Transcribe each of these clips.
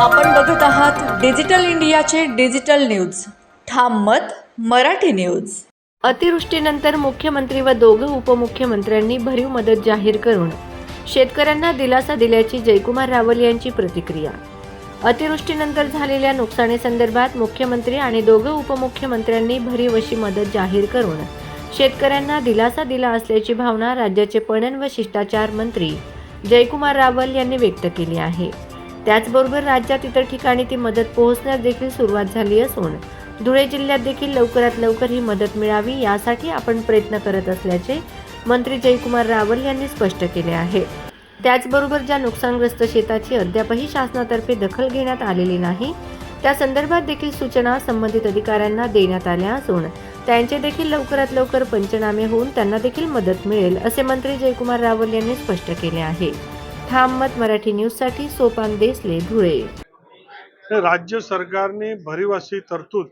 आपण बघत आहात डिजिटल इंडियाचे डिजिटल न्यूज. ठाम मत मराठी न्यूज. अतिवृष्टीनंतर मुख्यमंत्री व दोघं उपमुख्यमंत्र्यांनी भरीव मदत जाहीर करून शेतकऱ्यांना दिलासा दिल्याची जयकुमार रावल यांची प्रतिक्रिया. अतिवृष्टीनंतर झालेल्या नुकसानीसंदर्भात मुख्यमंत्री आणि दोघं उपमुख्यमंत्र्यांनी भरीव अशी मदत जाहीर करून शेतकऱ्यांना दिलासा दिला असल्याची भावना राज्याचे पणन व शिष्टाचार मंत्री जयकुमार रावल यांनी व्यक्त केली आहे. त्याचबरोबर राज्यात इतर ठिकाणी ती मदत पोहोचण्यास देखील सुरुवात झाली असून धुळे जिल्ह्यात देखील लवकरात लवकर ही मदत मिळावी यासाठी आपण प्रयत्न करत असल्याचे मंत्री जयकुमार रावल यांनी स्पष्ट केले आहे. त्याचबरोबर ज्या नुकसानग्रस्त शेताची अद्यापही शासनातर्फे दखल घेण्यात आलेली नाही त्या संदर्भात देखील सूचना संबंधित अधिकाऱ्यांना देण्यात आल्या असून त्यांचे देखील लवकरात लवकर पंचनामे होऊन त्यांना देखील मदत मिळेल असे मंत्री जयकुमार रावल यांनी स्पष्ट केले आहे. ठाम मत मराठी न्यूजसाठी सोपान देसले धुळे. राज्य सरकारने भरिवासी तरतूद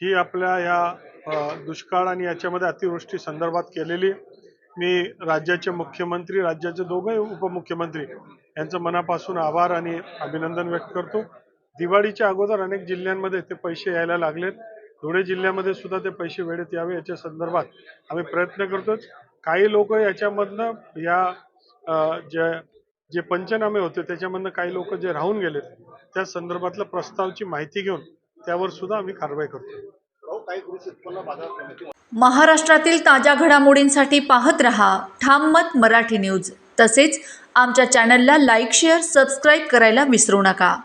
ही आपल्या या दुष्काळ आणि याच्यामध्ये अतिवृष्टी संदर्भात केलेली. आहे. मी राज्याचे मुख्यमंत्री राज्याचे दोघंही उपमुख्यमंत्री यांचं मनापासून आभार आणि अभिनंदन व्यक्त करतो. दिवाळीच्या अगोदर अनेक जिल्ह्यांमध्ये ते पैसे यायला लागलेत. धुळे जिल्ह्यामध्ये सुद्धा ते पैसे वेळेत यावे याच्या संदर्भात आम्ही प्रयत्न करतोच. काही लोक याच्यामधनं या ज्या जे पंचनामे होते त्याच्यामधनं काही लोक जे राहून गेलेत त्या संदर्भातल्या प्रस्तावची माहिती घेऊन त्यावर सुद्धा आम्ही कारवाई करतो महाराष्ट्रातील ताज्या घडामोडींसाठी पाहत रहा ठाम मत मराठी न्यूज. तसेच आमच्या चॅनलला लाईक शेअर सबस्क्राईब करायला विसरू नका.